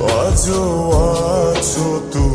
আজও আছো তুমি।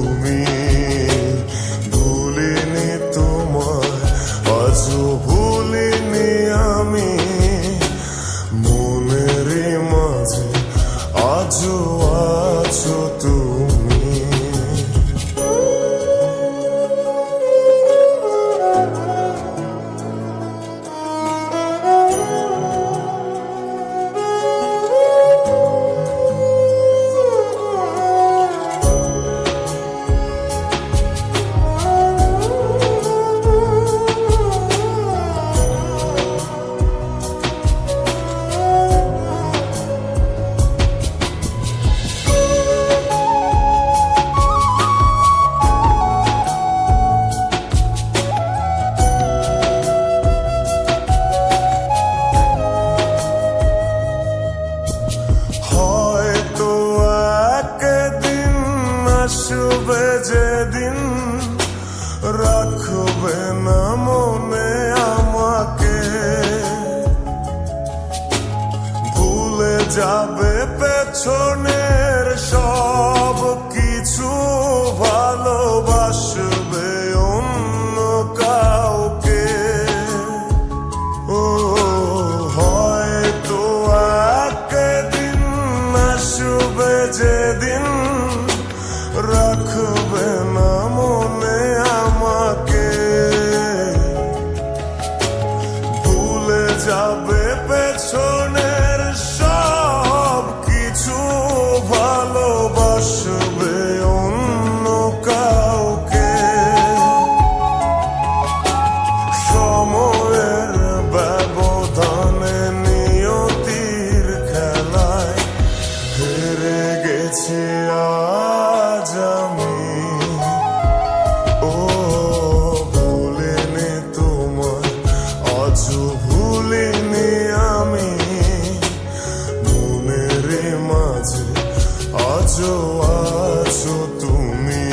road cool. ভালোবাসো তুমি?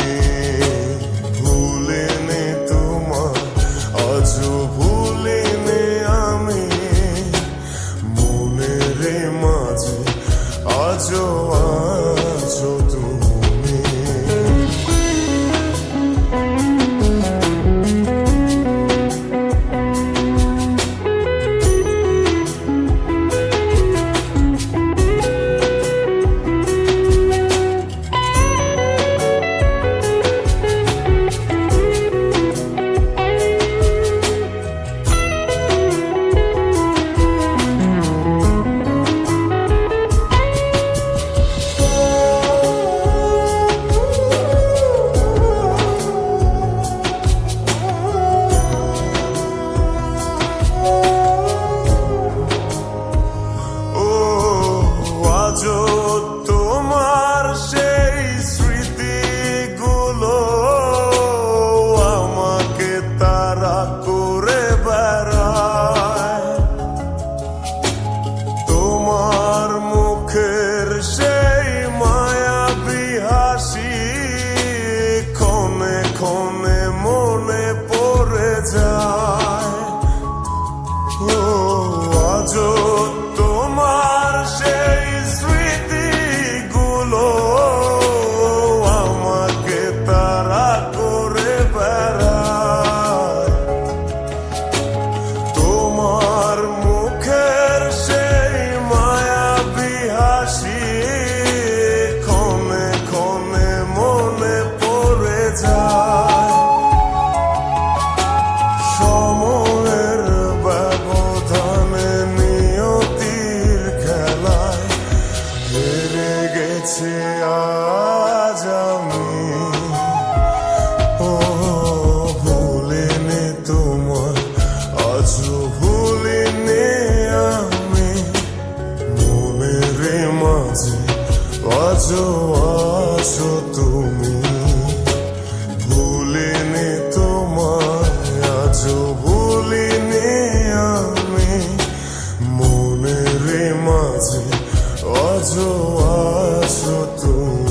ভুলেনে তোমার আজ ভুলেনে আমি। মনের মাঝে আজও তুমি ভুলিনি তোমায় আজও ভুলিনি আমি। মনের মাঝে আজও আসো তুমি।